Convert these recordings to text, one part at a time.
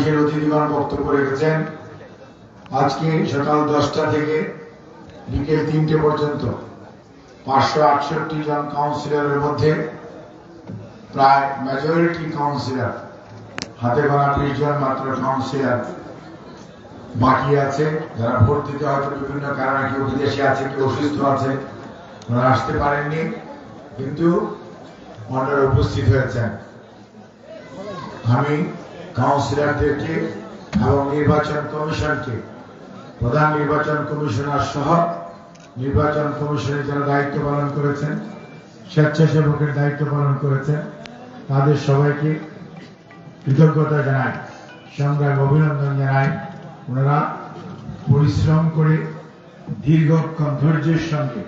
বিশেষ অতিথিগণ বক্তব্য রেখেছেন। আজকে সকাল দশটা থেকে বিকেল তিনটে পর্যন্ত পাঁচশো আটষট্টি জন কাউন্সিলরের মধ্যে প্রায় মেজরিটি কাউন্সিলর হাতে গোনা বিশ জন মাত্র কাউন্সিলর বাকি আছে। যারা ভোট দিতে হয়তো বিভিন্ন কারণে কেউ বিদেশে আছে, কেউ অসুস্থ আছে, ওনারা আসতে পারেননি, কিন্তু ওনারা উপস্থিত হয়েছেন। আমি কাউন্সিলরদেরকে এবং নির্বাচন কমিশনকে, প্রধান নির্বাচন কমিশনার সহ নির্বাচন কমিশনের যারা দায়িত্ব পালন করেছেন, স্বেচ্ছাসেবকের দায়িত্ব পালন করেছেন, তাদের সবাইকে কৃতজ্ঞতা জানাই, সংগ্রাম, অভিনন্দন জানাই। ওনারা পরিশ্রম করে দীর্ঘক্ষণ ধৈর্যের সঙ্গে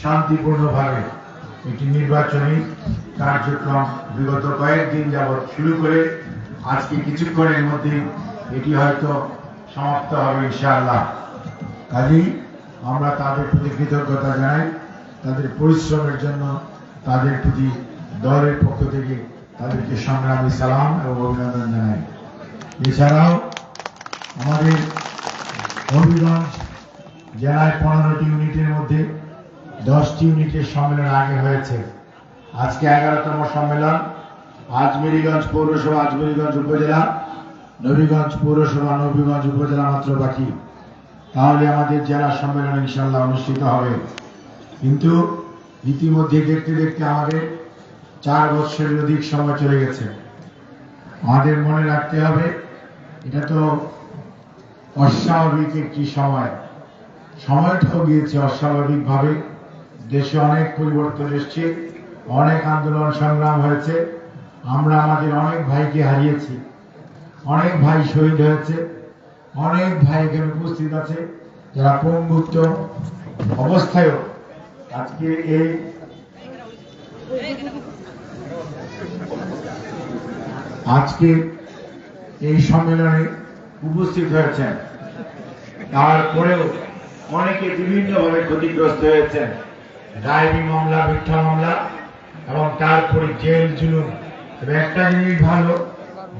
শান্তিপূর্ণভাবে একটি নির্বাচনী কার্যক্রম বিগত কয়েকদিন যাবৎ শুরু করে আজকে কিছুক্ষণের মধ্যে এটি হয়তো সমাপ্ত হবে ইনশাআল্লাহ। কাজেই আমরা তাদের প্রতি কৃতজ্ঞতা জানাই, তাদের পরিশ্রমের জন্য তাদের প্রতি দলের পক্ষ থেকে তাদেরকে সংগ্রামী সালাম এবং অভিনন্দন জানাই। এছাড়াও আমাদের হবিগঞ্জ জেলায় পনেরোটি ইউনিটের মধ্যে দশটি ইউনিটের সম্মেলন আগে হয়েছে। আজকে এগারোতম সম্মেলন। আজমেরিগঞ্জ পৌরসভা, আজমেরিগঞ্জ উপজেলা, নবীগঞ্জ পৌরসভা, নবীগঞ্জ উপজেলা মাত্র বাকি। তাহলে আমাদের জেলা সম্মেলন ইনশাল্লাহ অনুষ্ঠিত হবে। কিন্তু ইতিমধ্যে দেখতে দেখতে আমাদের চার বছরের অধিক সময় চলে গেছে। আমাদের মনে রাখতে হবে, এটা তো অস্বাভাবিক একটি সময়। সময়টাও গিয়েছে অস্বাভাবিকভাবে। দেশে অনেক পরিবর্তন এসছে, অনেক আন্দোলন সংগ্রাম হয়েছে। আমরা আমাদের অনেক ভাইকে হারিয়েছি, অনেক ভাই শহীদ হয়েছে, অনেক ভাই এখানে উপস্থিত আছে, যারা পঙ্গুত্ব অবস্থায়ও আজকে এই আজকে এই সম্মেলনে উপস্থিত হয়েছেন। তারপরেও অনেকে বিভিন্নভাবে ক্ষতিগ্রস্ত হয়েছেন। ডায়েরি মামলা, মিথ্যা মামলা এবং তারপরে জেল জুলুম। তবে একটা জিনিস ভালো,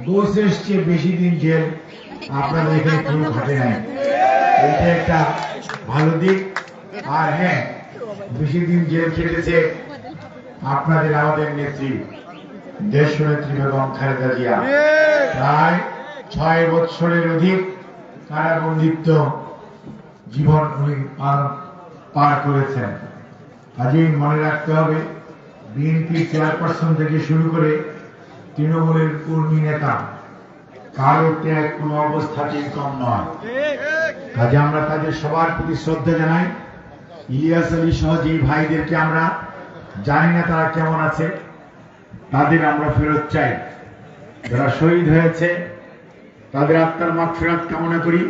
দোষ এসছে বেশি দিন জেল, আপনাদের এখানে কেউ ঘটে নাই। এটা একটা ভালো দিক। আর হ্যাঁ বেশি দিন জেল খেটেছে আপনাদের আমাদের নেত্রী, দেশ নেত্রী বেগম খালেদা জিয়া। প্রায় ছয় বৎসরের অধিক কারাবন্দিত্ব জীবন উনি পার করেছেন। কাজেই মনে রাখতে হবে বিএনপি চেয়ারপারসন থেকে শুরু করে তৃণমূলের কর্মী নেতা কারও ত্যাগ কোনো অবস্থাতেই কম নয়। কাজে আমরা তাদের সবার প্রতি শ্রদ্ধা জানাই। ইলিয়াস আলী সহ যে ভাইদেরকে আমরা জানি না তারা কেমন আছে, তাদের আমরা ফেরত চাই। যারা শহীদ হয়েছে, তাদের আত্মার মাগফিরাত কামনা করি।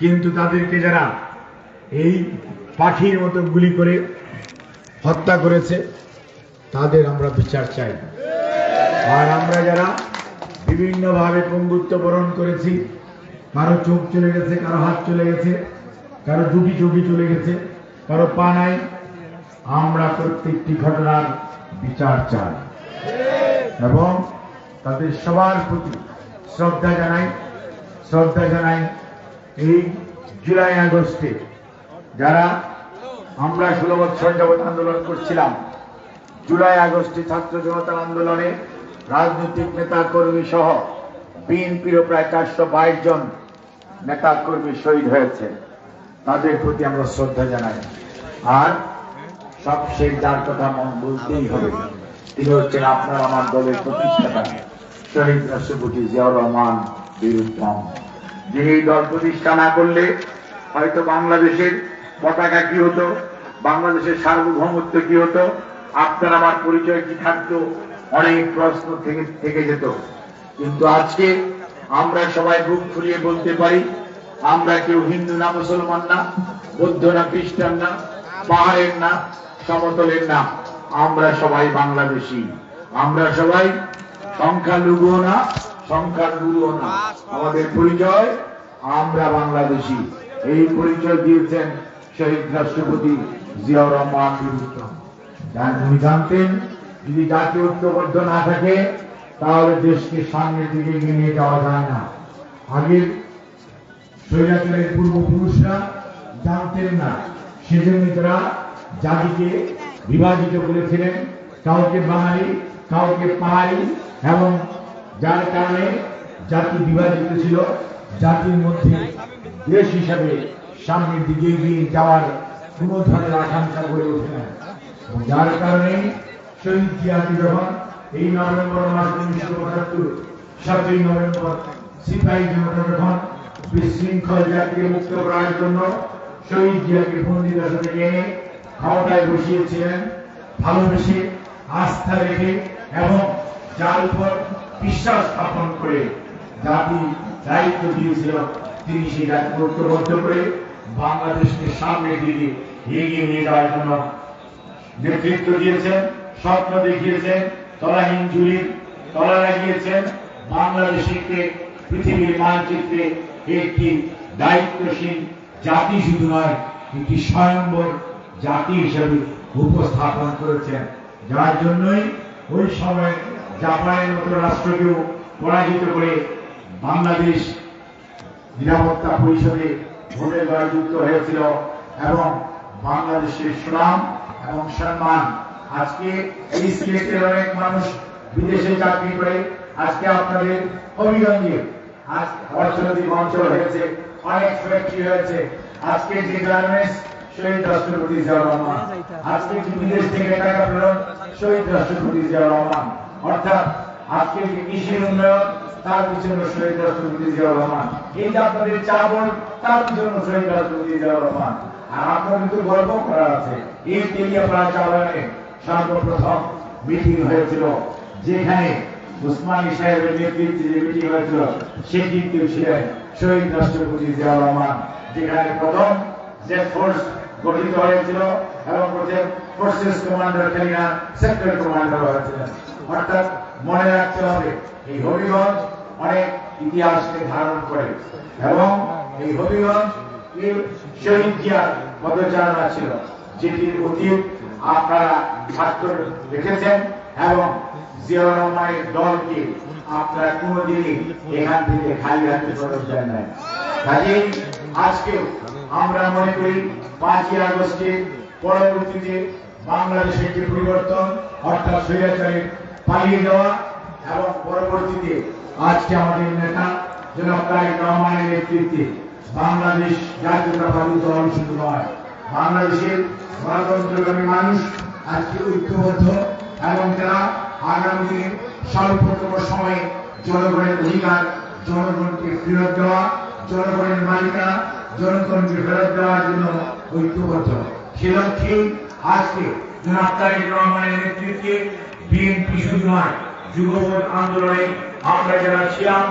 কিন্তু তাদেরকে যারা এই পাখির মতো গুলি করে হত্যা করেছে, তাদের আমরা বিচার চাই। আর আমরা যারা বিভিন্নভাবে পঙ্গুত্ব বরণ করেছি, কারও চোখ চলে গেছে, কারও হাত চলে গেছে, কারও দুটি চোখই চলে গেছে, কারও পা নাই, আমরা প্রত্যেকটি ঘটনার বিচার চাই। এবং তাদের সবার প্রতি শ্রদ্ধা জানাই শ্রদ্ধা জানাই এই জুলাই আগস্টে যারা আমরা ষোলো বছর যাবৎ আন্দোলন করছিলাম, জুলাই আগস্টে ছাত্র জনতার আন্দোলনে রাজনৈতিক নেতা কর্মী সহ বিএনপিরও প্রায় চারশো বাইশ জন নেতা কর্মী শহীদ হয়েছে। তাদের প্রতি আমরা শ্রদ্ধা জানাই। আর সবশেষ যার কথা মন বলতেই হবে। তিনি হচ্ছেন আপনার আমার দলের প্রতিষ্ঠাতা, শহীদ রাষ্ট্রপতি জিয়াউর রহমান বীরুত্তম। যিনি দল প্রতিষ্ঠা না করলে হয়তো বাংলাদেশের পতাকা কি হতো, বাংলাদেশের সার্বভৌমত্ব কি হতো, আপনার আমার পরিচয় কি থাকতো অনেক প্রশ্ন থেকে থেকে যেত। কিন্তু আজকে আমরা সবাই বুক ফুলিয়ে বলতে পারি, আমরা কেউ হিন্দু না, মুসলমান না, বৌদ্ধ না, খ্রিস্টান না, পাহাড়ের না, সমতলের না, আমরা সবাই বাংলাদেশি। আমরা সবাই সংখ্যালঘুও না সংখ্যালঘুও না। আমাদের পরিচয়, আমরা বাংলাদেশি। এই পরিচয় দিয়েছেন শহীদ রাষ্ট্রপতি জিয়াউর রহমান জানতেন যদি জাতীয় ঐক্যবদ্ধ না থাকে, তাহলে দেশকে সামনের দিকে নিয়ে যাওয়া যায় না। আগের স্বৈরাচারের পূর্বপুরুষরা জানতেন না, সেজন্য তারা জাতিকে বিভাজিত করেছিলেন। কাউকে বাঙালি, কাউকে পাহাড়ি এবং যার কারণে জাতি বিভাজিত ছিল, জাতির মধ্যে দেশ হিসাবে সামনের দিকে এগিয়ে যাওয়ার কোনো ধরনের আকাঙ্ক্ষা গড়ে ওঠে না। যার কারণে শহীদ জিয়াকে যখন এই নভেম্বর মাস উনিশশো পঁচাত্তর সাতই নভেম্বর সিপাহী জনতা যখন বিশৃঙ্খল জাতিকে মুক্ত করার জন্য শহীদ জিয়াকে বন্দিদশা থেকে এনে ক্ষমতায় বসিয়েছিলেন, ভালোবেসে, আস্থা রেখে এবং যার উপর বিশ্বাস স্থাপন করে জাতি দায়িত্ব দিয়েছিল। তিনি সেই দায়িত্ব ঐক্যবদ্ধ করে বাংলাদেশকে সামনের দিকে এগিয়ে নিয়ে যাওয়ার জন্য নেতৃত্ব দিয়েছেন। স্বপ্ন দেখিয়েছেন তলাহীন ঝুলির তলা লাগিয়েছেন। বাংলাদেশকে, পৃথিবীর মানচিত্রে একটি দায়িত্বশীল জাতি শুধু নয়, একটি স্বয়ম্বর জাতি হিসেবে উপস্থাপন করেছেন। যার জন্যই ওই সময় জাপানের মতো রাষ্ট্রকেও পরাজিত করে বাংলাদেশ নিরাপত্তা পরিষদে ভোটের দ্বারা যুক্ত হয়েছিল এবং বাংলাদেশের সুনাম এবং সম্মান আজকে এই সিলেটের অনেক মানুষ বিদেশে চাকরি করে। আজকে আপনাদের হবিগঞ্জে আজ অর্থনৈতিক অঞ্চল হয়েছে, অনেক ফ্যাক্টরি হয়েছে। আজকে যে গার্মেন্টস শহীদ রাষ্ট্রপতি জিয়াউর রহমান, আজকে যে বিদেশ থেকে টাকা প্রেরণ শহীদ রাষ্ট্রপতি জিয়াউর রহমান, অর্থাৎ আজকে যে কৃষির উন্নয়ন, তার পিছনে শহীদ রাষ্ট্রপতি জিয়াউর রহমান। এই যে আপনাদের চাবল, তার পিছনে শহীদ রাষ্ট্রপতি জিয়াউর রহমান। আর আপনার কিন্তু গর্ব করার আছে, এই তেলিয়াপাড়া চাওয়ানে সর্বপ্রথম মিটিং হয়েছিল, যেখানে উসমানী সাহেবের নেতৃত্বে যে মিটিং হয়েছিল, সে কিন্তু ছিলেন শহীদ রাষ্ট্রপতি জিয়াউর রহমান, যেখানে প্রথম যে ফোর্স গঠিত হয়েছিল এবং ফোর্সেস কমান্ডার খালিনা সেক্টর কমান্ডার হয়েছিলেন। অর্থাৎ মনে রাখতে হবে, এই হবিগঞ্জ অনেক ইতিহাসকে ধারণ করে এবং এই হবিগঞ্জ শহীদ জিয়ার পদচারণা ছিল। যেটির অতীত আপনারা ছাত্র রেখেছেন এবং দলকে আপনারা কোনোদিনই এখান থেকে খালি হাতে ফেরত দেন নাই। কাজেই আজকেও আমরা মনে করি পাঁচই আগস্টে পরবর্তীতে পরিবর্তন অর্থাৎ স্বৈরাচারের পালিয়ে যাওয়া এবং পরবর্তীতে আজকে আমাদের নেতা জনাব তারেক নেতৃত্বে বাংলাদেশ জাতীয়তাবাদী দল শুধু নয় বাংলাদেশের গণতন্ত্রগামী মানুষ, আজকে ঐক্যবদ্ধ এবং তারা আগামী দিনে স্বল্পতম সময়ে জনগণের অধিকার, জনগণকে ফেরত দেওয়া, জনগণের মালিকা জনগণকে ফেরত দেওয়ার জন্য ঐক্যবদ্ধ। সে লক্ষ্যে আজকে জনাব তারেক রহমানের নেতৃত্বে বিএনপি শুধু নয় যুগপথ আন্দোলনে আমরা যারা ছিলাম,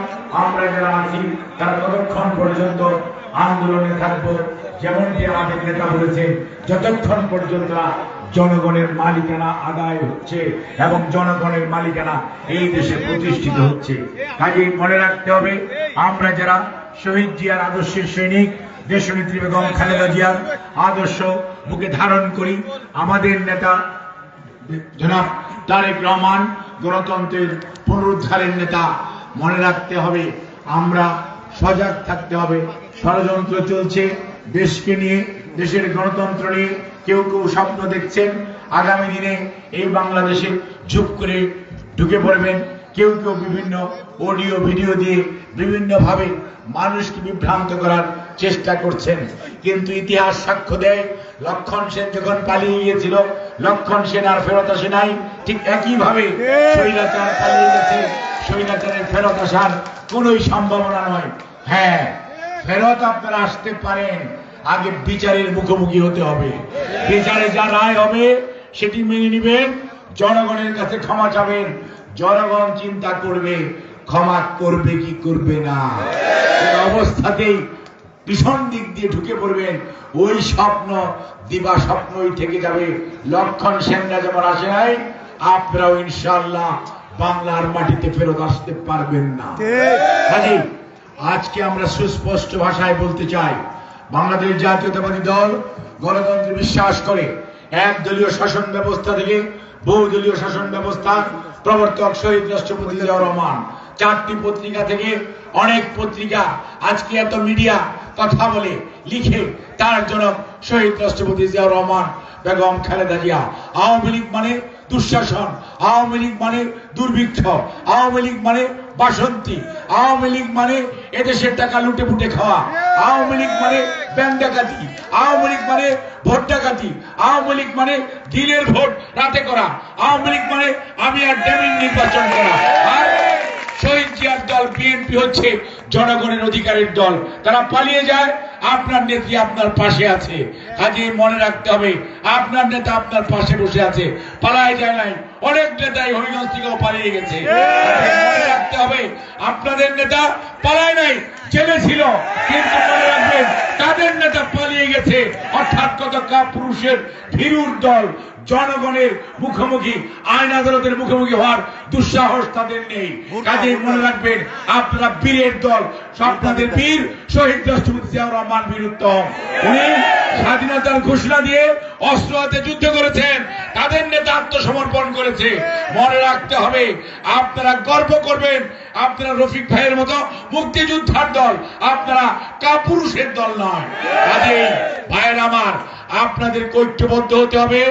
আমরা যারা আছি, তারা ততক্ষণ পর্যন্ত আন্দোলনে থাকব। যেমনটি আমাদের নেতা বলেছেন যতক্ষণ পর্যন্ত জনগণের মালিকানা আদায় হচ্ছে এবং জনগণের মালিকানা এই দেশে প্রতিষ্ঠিত হচ্ছে, কাজেই মনে রাখতে হবে, আমরা যারা শহীদ জিয়ার আদর্শের সৈনিক, দেশনেত্রী বেগম খালেদা জিয়ার আদর্শ বুকে ধারণ করি, আমাদের নেতা জনাব তারেক রহমান গণতন্ত্রের পুনরুদ্ধারের নেতা মনে রাখতে হবে। আমরা সজাগ থাকতে হবে। ষড়যন্ত্র চলছে। দেশকে নিয়ে, দেশের গণতন্ত্র নিয়ে কেউ কেউ স্বপ্ন দেখছেন। আগামী দিনে এই বাংলাদেশে ঝুপ করে ঢুকে পড়বেন। কেউ কেউ বিভিন্ন অডিও, ভিডিও দিয়ে বিভিন্নভাবে মানুষকে বিভ্রান্ত করার চেষ্টা করছেন। কিন্তু ইতিহাস সাক্ষ্য দেয়, লক্ষণ সেন যখন পালিয়ে গিয়েছিল, লক্ষণ সেন আর ফেরত আসে নাই। ঠিক একইভাবে স্বৈরাচার পালিয়ে গেছে। স্বৈরাচারের ফেরত আসার কোনোই সম্ভাবনা নয়। হ্যাঁ ফেরত আপনারা আসতে পারেন। আগে বিচারের মুখোমুখি হতে হবে। বিচারে যা রায় হবে, সেটি মেনে নেবেন। জনগণের কাছে ক্ষমা চাবেন। জনগণ চিন্তা করবে, ক্ষমা করবে কি করবে না। অবস্থাতেই ভীষণ দিক দিয়ে ঢুকে পড়বেন। ওই স্বপ্ন, দিবা স্বপ্নই থেকে যাবে। লক্ষণ সেনরা যেমন আসে নাই আপনারাও ইনশাল্লাহ বাংলার মাটিতে ফেরত আসতে পারবেন না। আজকে আমরা সুস্পষ্ট ভাষায় বলতে চাই বাংলাদেশ জাতীয়তাবাদী দল গণতন্ত্রে বিশ্বাস করে এক দলীয় শাসন ব্যবস্থা থেকে বহুদলীয় শাসন ব্যবস্থা প্রবর্তক শহীদ রাষ্ট্রপতি রহমান। চারটি পত্রিকা থেকে অনেক পত্রিকা আজকে এত মিডিয়া কথা বলে লিখে তার জনক শহীদ রাষ্ট্রপতি জিয়াউর রহমান বেগম খালেদা জিয়া। আওয়ামী লীগ মানে দুঃশাসন, আওয়ামী লীগ মানে দুর্ভিক্ষ, আওয়ামী লীগ মানে বাসন্তী, আওয়ামী লীগ মানে এদেশের টাকা লুটে পুটে খাওয়া, আওয়ামী লীগ মানে ব্যাংক ডাকাতি, আওয়ামী লীগ মানে ভোট ডাকাতি, আওয়ামী লীগ মানে দিনের ভোট রাতে করা, আওয়ামী লীগ মানে আমি আর ডেমিং নির্বাচন করা। শহীদ জিয়ার দল বিএনপি হচ্ছে জনগণের অধিকারের দল। তারা পালিয়ে যায়, আপনার নেত্রী আপনার পাশে আছে। কাজে মনে রাখতে হবে। আপনার নেতা আপনার পাশে বসে আছে। পালায় যায় নাই। অনেক নেতাই হরিগঞ্জ থেকেও পালিয়ে গেছে। মনে রাখতে হবে। আপনাদের নেতা পালায় নাই, জেলে ছিল। কিন্তু তাদের নেতা পালিয়ে গেছে। অর্থাৎ কত পুরুষের ভীরুর দল, জনগণের মুখোমুখি, আইন আদালতের মুখোমুখি হওয়ার দুঃসাহস তাদের নেই। কাজেই মনে রাখবেন, আপনারা বীরের দল বীর শহীদ রাষ্ট্রপতি রহমান বীর উত্তম উনি স্বাধীনতার ঘোষণা দিয়ে অস্ত্র হাতে যুদ্ধ করেছেন। তাদের নেতা আত্মসমর্পণ করেছে। মনে রাখতে হবে, আপনারা গর্ব করবেন, আপনারা রফিক ভাইয়ের মতো মুক্তিযোদ্ধার দল আপনারা কাপুরুষের দল নয়। কাজেই ভাইয়ের আমার, আপনাদের ঐক্যবদ্ধ হতে হবে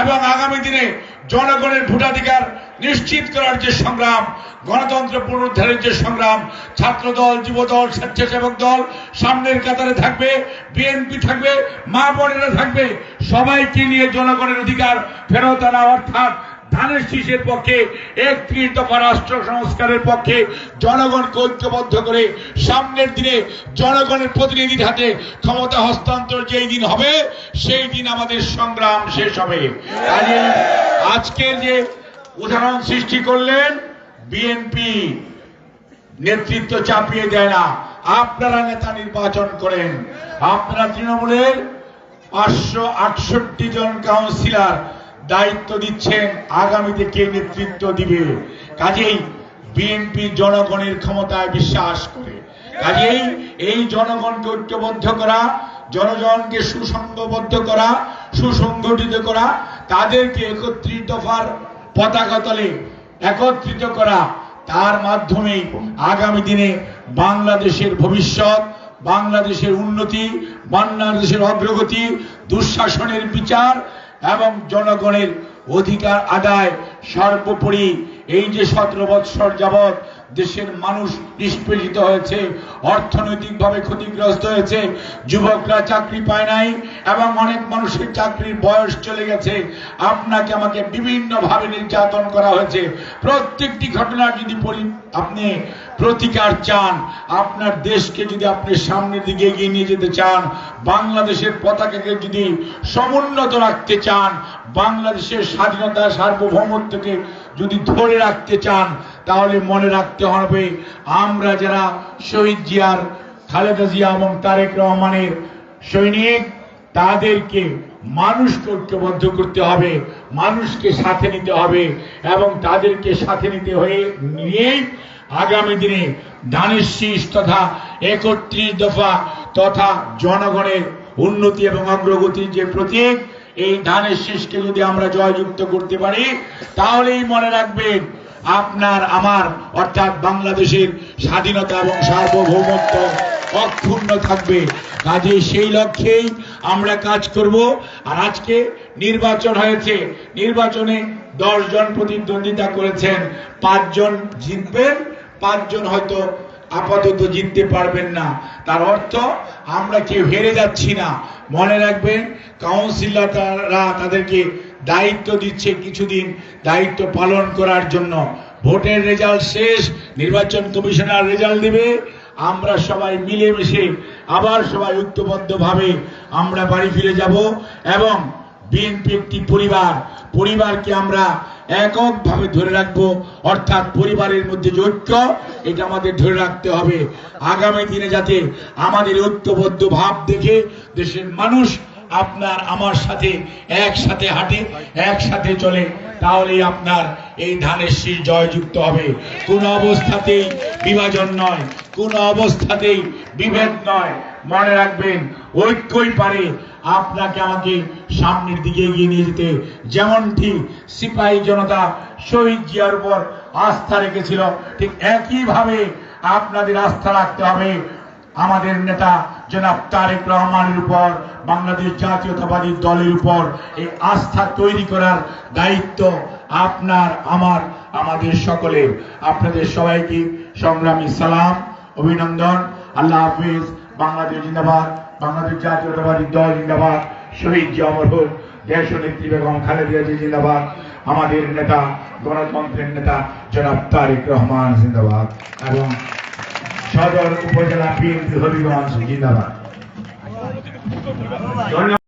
এবং আগামী দিনে জনগণের ভোটাধিকার নিশ্চিত করার যে সংগ্রাম, গণতন্ত্র পুনরুদ্ধারের যে সংগ্রাম ছাত্র দল যুব দল স্বেচ্ছাসেবক দল সামনের কাতারে থাকবে, বিএনপি থাকবে, মা বোনেরা থাকবে, সবাইকে নিয়ে জনগণের অধিকার ফেরত আনা অর্থাৎ ধানের শীষের পক্ষে একত্রিশ দফা রাষ্ট্র সংস্কারের পক্ষে জনগণকে ঐক্যবদ্ধ করে সামনের দিনে জনগণের প্রতিনিধির হাতে ক্ষমতা হস্তান্তর যেই দিন হবে, সেই দিন আমাদের সংগ্রাম শেষ হবে। কাজেই আজকের যে উদাহরণ সৃষ্টি করলেন, বিএনপি নেতৃত্ব চাপিয়ে দেয় না। আপনারা নেতা নির্বাচন করেন। আপনারা তৃণমূলের পাঁচশো আটষট্টি জন কাউন্সিলর দায়িত্ব দিচ্ছেন আগামীতে কে নেতৃত্ব দিবে? কাজেই বিএনপি জনগণের ক্ষমতায় বিশ্বাস করে। কাজেই এই জনগণকে ঐক্যবদ্ধ করা, জনগণকে সুসংঘবদ্ধ করা, সুসংগঠিত করা, তাদেরকে একত্রিত দফার পতাকা তলে একত্রিত করা, তার মাধ্যমে আগামী দিনে বাংলাদেশের ভবিষ্যৎ, বাংলাদেশের উন্নতি, বাংলাদেশের অগ্রগতি, দুঃশাসনের বিচার এবং জনগণের অধিকার আদায় সর্বোপরি এই যে সতেরো বৎসর যাবৎ দেশের মানুষ নিষ্পেষিত হয়েছে, অর্থনৈতিকভাবে ক্ষতিগ্রস্ত হয়েছে, যুবকরা চাকরি পায় নাই এবং অনেক মানুষের চাকরির বয়স চলে গেছে। আপনাকে আমাকে বিভিন্নভাবে নির্যাতন করা হয়েছে। প্রত্যেকটি ঘটনার যদি আপনি প্রতিকার চান, আপনার দেশকে যদি আপনি সামনের দিকে এগিয়ে নিয়ে যেতে চান, বাংলাদেশের পতাকাকে যদি সমুন্নত রাখতে চান, বাংলাদেশের স্বাধীনতা সার্বভৌমত্বকে যদি ধরে রাখতে চান তাহলে মনে রাখতে হবে, আমরা যারা শহীদ জিয়ার, খালেদা জিয়া এবং তারেক রহমানের সৈনিক, তাদেরকে মানুষকে ঐক্যবদ্ধ করতে হবে, মানুষকে সাথে নিতে হবে এবং তাদেরকে সাথে নিতে হয়ে নিয়েই আগামী দিনে ধানের তথা একত্রিশ দফা তথা জনগণের উন্নতি এবং অগ্রগতির যে প্রতীক, এই ধানের শীষকে যদি আমরা জয়যুক্ত করতে পারি, তাহলেই মনে রাখবেন আপনার, আমার, অর্থাৎ বাংলাদেশের স্বাধীনতা এবং সার্বভৌমত্ব অক্ষুণ্ণ থাকবে। কাজে সেই লক্ষ্যেই আমরা কাজ করব। আর আজকে নির্বাচন হয়েছে। নির্বাচনে দশ জন প্রতিদ্বন্দ্বিতা করেছেন। পাঁচজন জিতবেন পাঁচজন হয়তো আপাতত জিততে পারবেন না। তার অর্থ আমরা কেউ হেরে যাচ্ছি না। মনে রাখবেন, কাউন্সিলররা তাদেরকে দায়িত্ব দিচ্ছে কিছুদিন, দায়িত্ব পালন করার জন্য। ভোটের রেজাল্ট শেষ, নির্বাচন কমিশনার রেজাল্ট দিবে। আমরা সবাই মিলেমিশে, আবার সবাই ঐক্যবদ্ধভাবে আমরা বাড়ি ফিরে যাব এবং বিএনপি একটি পরিবার, পরিবারকে আমরা এককভাবে ধরে রাখব। অর্থাৎ পরিবারের মধ্যে যে ঐক্য, এটা আমাদের ধরে রাখতে হবে। আগামী দিনে যাতে আমাদের ঐক্যবদ্ধ ভাব দেখে দেশের মানুষ আপনার, আমার সাথে, একসাথে হাঁটে, একসাথে চলে, তাহলেই আপনার এই ধানের শীষ জয়যুক্ত হবে। কোন অবস্থাতেই বিভাজন নয়, কোন অবস্থাতেই বিভেদ নয়। মনে রাখবেন, ঐক্যই পারে। আপনাকে আমাকে সামনের দিকে এগিয়ে নিয়ে যেতে। যেমনটি সিপাহী জনতা শহীদ জিয়ার উপর আস্থা রেখেছিল, ঠিক একইভাবে আপনাদের আস্থা রাখতে হবে। আমাদের নেতা জনাব তারেক রহমানের উপর, বাংলাদেশ জাতীয়তাবাদী দলের উপর এই আস্থা তৈরি করার দায়িত্ব আপনার, আমার, আমাদের সকলের। আপনাদের সবাইকে সংগ্রামী সালাম, অভিনন্দন। আল্লাহ হাফিজ, বাংলাদেশ জিন্দাবাদ, বাংলাদেশ জাতীয়তাবাদী দল জিন্দাবাদ, শহীদ জি অমর হোক, দেশ নেত্রী বেগম খালেদা জি জিন্দাবাদ, আমাদের নেতা, গণতন্ত্রের নেতা জনাব তারেক রহমান জিন্দাবাদ। এবং সদর উপজেলা বিএনপি হবিগঞ্জ জিন্দাবাদ।